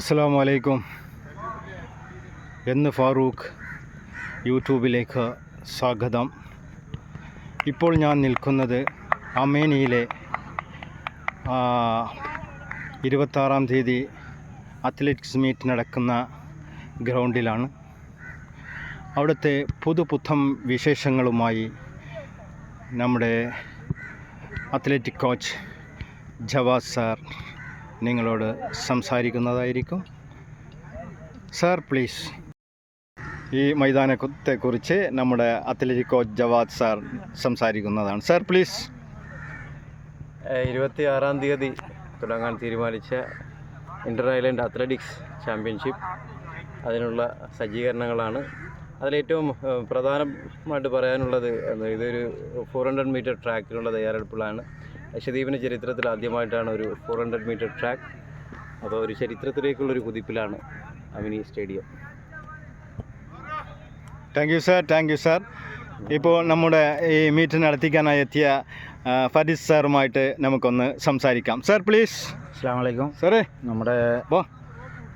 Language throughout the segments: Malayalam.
അസ്സാം അലൈക്കും എന്ന് ഫാറൂഖ് യൂട്യൂബിലേക്ക് സ്വാഗതം. ഇപ്പോൾ ഞാൻ നിൽക്കുന്നത് അമേനിയിലെ ഇരുപത്താറാം തീയതി അത്ലറ്റിക്സ് മീറ്റ് നടക്കുന്ന ഗ്രൗണ്ടിലാണ്. അവിടുത്തെ പുതുപുത്തം വിശേഷങ്ങളുമായി നമ്മുടെ അത്ലറ്റിക് കോച്ച് ജവാസ് സാർ നിങ്ങളോട് സംസാരിക്കുന്നതായിരിക്കും. സാർ പ്ലീസ് ഈ മൈതാനത്തെക്കുറിച്ച് നമ്മുടെ അത്ലറ്റിക് കോച്ച് ജവാദ് സാർ സംസാരിക്കുന്നതാണ്. സാർ പ്ലീസ് ഇരുപത്തി ആറാം തീയതി തുടങ്ങാൻ തീരുമാനിച്ച ഇന്റർ ഐലൻഡ് അത്ലറ്റിക്സ് ചാമ്പ്യൻഷിപ്പ് അതിനുള്ള സജ്ജീകരണങ്ങളാണ്. അതിലേറ്റവും പ്രധാനമായിട്ട് പറയാനുള്ളത് ഇതൊരു ഫോർ ഹൺഡ്രഡ് മീറ്റർ ട്രാക്കിനുള്ള തയ്യാറെടുപ്പുകളാണ്. ലക്ഷദ്വീപിന്റെ ചരിത്രത്തിൽ ആദ്യമായിട്ടാണ് ഒരു ഫോർ ഹൺഡ്രഡ് മീറ്റർ ട്രാക്ക് അപ്പോൾ ഒരു ചരിത്രത്തിലേക്കുള്ളൊരു കുതിപ്പിലാണ് Amini stadium. Thank you sir thank you sir ഇപ്പോൾ നമ്മുടെ ഈ മീറ്റ് നടത്തിക്കാനായി എത്തിയ ഫരീസ് ഫരീദ് സാറുമായിട്ട് നമുക്കൊന്ന് സംസാരിക്കാം. സാർ പ്ലീസ് അസ്സാം വലൈക്കും സാറേ നമ്മുടെ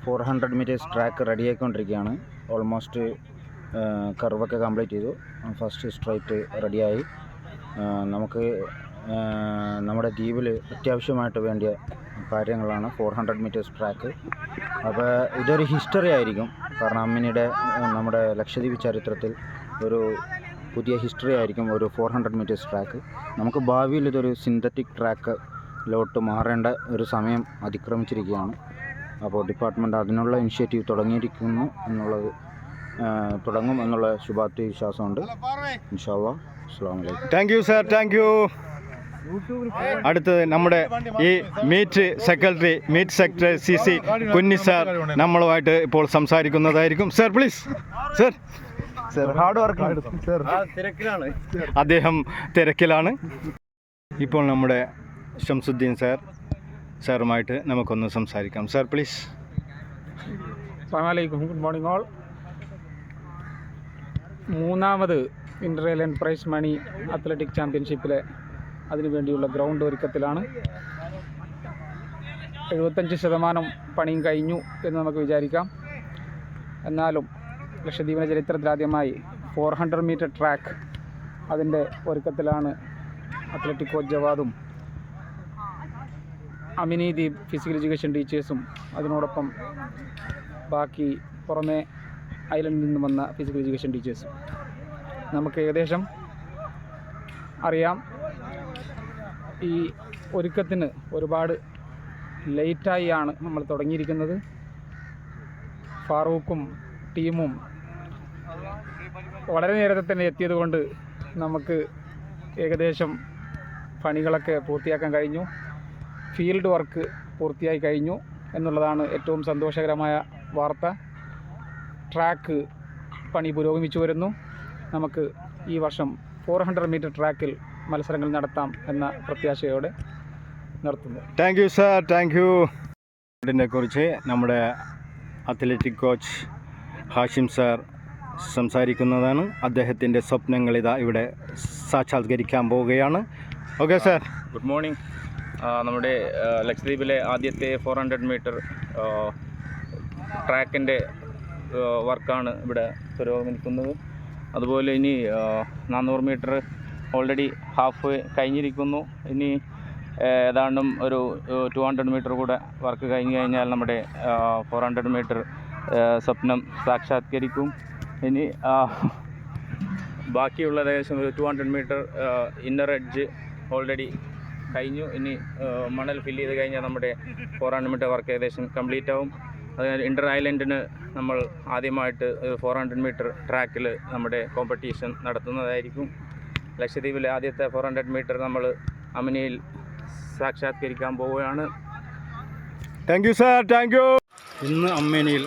four hundred metres track ready ആയിക്കൊണ്ടിരിക്കുകയാണ്. ഓൾമോസ്റ്റ് കർവൊക്കെ കംപ്ലീറ്റ് ചെയ്തു. ഫസ്റ്റ് സ്ട്രൈറ്റ് റെഡിയായി നമുക്ക് നമ്മുടെ ദ്വീപിൽ അത്യാവശ്യമായിട്ട് വേണ്ടിയ കാര്യങ്ങളാണ് ഫോർ ഹൺഡ്രഡ് മീറ്റേഴ്സ് ട്രാക്ക്. അപ്പോൾ ഇതൊരു ഹിസ്റ്ററി ആയിരിക്കും. കാരണം അമ്മിനിയുടെ നമ്മുടെ ലക്ഷദ്വീപ് ചരിത്രത്തിൽ ഒരു പുതിയ ഹിസ്റ്ററി ആയിരിക്കും ഒരു ഫോർ ഹൺഡ്രഡ് മീറ്റേഴ്സ് ട്രാക്ക്. നമുക്ക് ഭാവിയിൽ ഇതൊരു സിന്തറ്റിക് ട്രാക്ക് ട്രാക്കിലോട്ട് മാറേണ്ട ഒരു സമയം അതിക്രമിച്ചിരിക്കുകയാണ്. അപ്പോൾ ഡിപ്പാർട്ട്മെന്റ് അതിനുള്ള ഇനിഷ്യേറ്റീവ് തുടങ്ങിയിരിക്കുന്നു എന്നുള്ളത് തുടങ്ങും എന്നുള്ള ശുഭാപ്തി വിശ്വാസമുണ്ട്. ഇൻഷാല്ലാ അസ്സാം വലൈക്കും thank you sir thank you. അടുത്തത് നമ്മുടെ ഈ meet secretary meet secretary C C Kunhi sir നമ്മളുമായിട്ട് ഇപ്പോൾ സംസാരിക്കുന്നതായിരിക്കും. Sir please sir sir hard work ആ തിരക്കിലാണ്. അദ്ദേഹം തിരക്കിലാണ്. ഇപ്പോൾ നമ്മുടെ ഷംസുദ്ദീൻ സാർ സാറുമായിട്ട് നമുക്കൊന്ന് സംസാരിക്കാം. സാർ പ്ലീസ് അസ്സാമലൈക്കും ഗുഡ് മോർണിംഗ് ഓൾ മൂന്നാമത് inter island prize money athletic ചാമ്പ്യൻഷിപ്പിലെ അതിനു വേണ്ടിയുള്ള ഗ്രൗണ്ട് ഒരുക്കത്തിലാണ്. എഴുപത്തഞ്ച് ശതമാനം പണിയും കഴിഞ്ഞു എന്ന് നമുക്ക് വിചാരിക്കാം. എന്നാലും ലക്ഷദ്വീപിന്റെ ചരിത്രത്തിലാദ്യമായി ഫോർ ഹൺഡ്രഡ് മീറ്റർ ട്രാക്ക് അതിന്റെ ഒരുക്കത്തിലാണ് അത്ലറ്റിക് കോച്ച് ജവാദും അമിനി ഫിസിക്കൽ എഡ്യൂക്കേഷൻ ടീച്ചേഴ്സും അതിനോടൊപ്പം ബാക്കി പുറമെ ഐലൻഡിൽ നിന്ന് വന്ന ഫിസിക്കൽ എഡ്യൂക്കേഷൻ ടീച്ചേഴ്സും നമുക്ക് ഏകദേശം അറിയാം. ഈ ഒരുക്കത്തിന് ഒരുപാട് ലേറ്റായി ആണ് നമ്മൾ തുടങ്ങിയിരിക്കുന്നത്. ഫാറൂഖും ടീമും വളരെ നേരത്തെ തന്നെ എത്തിയത് കൊണ്ട് നമുക്ക് ഏകദേശം പണികളൊക്കെ പൂർത്തിയാക്കാൻ കഴിഞ്ഞു. ഫീൽഡ് വർക്ക് പൂർത്തിയായി കഴിഞ്ഞു എന്നുള്ളതാണ് ഏറ്റവും സന്തോഷകരമായ വാർത്ത. ട്രാക്ക് പണി പുരോഗമിച്ചു വരുന്നു. നമുക്ക് ഈ വർഷം ഫോർ ഹൺഡ്രഡ് മീറ്റർ ട്രാക്കിൽ മത്സരങ്ങൾ നടത്താം എന്ന പ്രത്യാശയോടെ നിർത്തുന്നു. Thank you sir thank you ഇതിനെ കുറിച്ച് നമ്മുടെ അത്ലറ്റിക് കോച്ച് ഹാഷിം സാർ സംസാരിക്കുന്നതാണ്. അദ്ദേഹത്തിന്റെ സ്വപ്നങ്ങൾ ഇതാ ഇവിടെ സാക്ഷാത്കരിക്കാൻ പോവുകയാണ്. ഓക്കെ സാർ ഗുഡ് മോർണിംഗ് നമ്മുടെ ലക്ഷദ്വീപിലെ ആദ്യത്തെ ഫോർ ഹൺഡ്രഡ് മീറ്റർ ട്രാക്കിന്റെ വർക്കാണ് ഇവിടെ പുരോഗമിക്കുന്നത്. അതുപോലെ ഇനി നാനൂറ് മീറ്റർ ഓൾറെഡി ഹാഫ് കഴിഞ്ഞിരിക്കുന്നു. ഇനി ഏതാണ്ടും ഒരു ടു ഹൺഡ്രഡ് മീറ്റർ കൂടെ വർക്ക് കഴിഞ്ഞ് കഴിഞ്ഞാൽ നമ്മുടെ ഫോർ ഹൺഡ്രഡ് മീറ്റർ സ്വപ്നം സാക്ഷാത്കരിക്കും. ഇനി ബാക്കിയുള്ള ഏകദേശം ഒരു two hundred metre inner edge already കഴിഞ്ഞു. ഇനി മണൽ ഫില്ല് ചെയ്ത് കഴിഞ്ഞാൽ നമ്മുടെ ഫോർ ഹൺഡ്രഡ് മീറ്റർ വർക്ക് ഏകദേശം കംപ്ലീറ്റ് ആവും. അതിനാൽ ഇന്റർ ഐലൻഡിന് നമ്മൾ ആദ്യമായിട്ട് ഫോർ ഹൺഡ്രഡ് മീറ്റർ ട്രാക്കിൽ നമ്മുടെ കോമ്പറ്റീഷൻ നടത്തുന്നതായിരിക്കും. ലക്ഷദ്വീപിലെ ആദ്യത്തെ ഫോർ ഹൺഡ്രഡ് മീറ്റർ നമ്മൾ അമിനിയിൽ സാക്ഷാത്കരിക്കാൻ പോവുകയാണ്. Thank you sir thank you ഇന്ന് അമ്മിനിയിൽ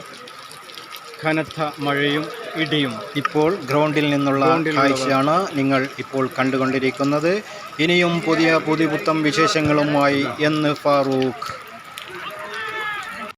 കനത്ത മഴയും ഇടിയും ഇപ്പോൾ ഗ്രൗണ്ടിൽ നിന്നുള്ള കാഴ്ചയാണ് നിങ്ങൾ ഇപ്പോൾ കണ്ടുകൊണ്ടിരിക്കുന്നത്. ഇനിയും പുതിയ പുതിയ പുത്തം വിശേഷങ്ങളുമായി എന്ന് ഫാറൂഖ്.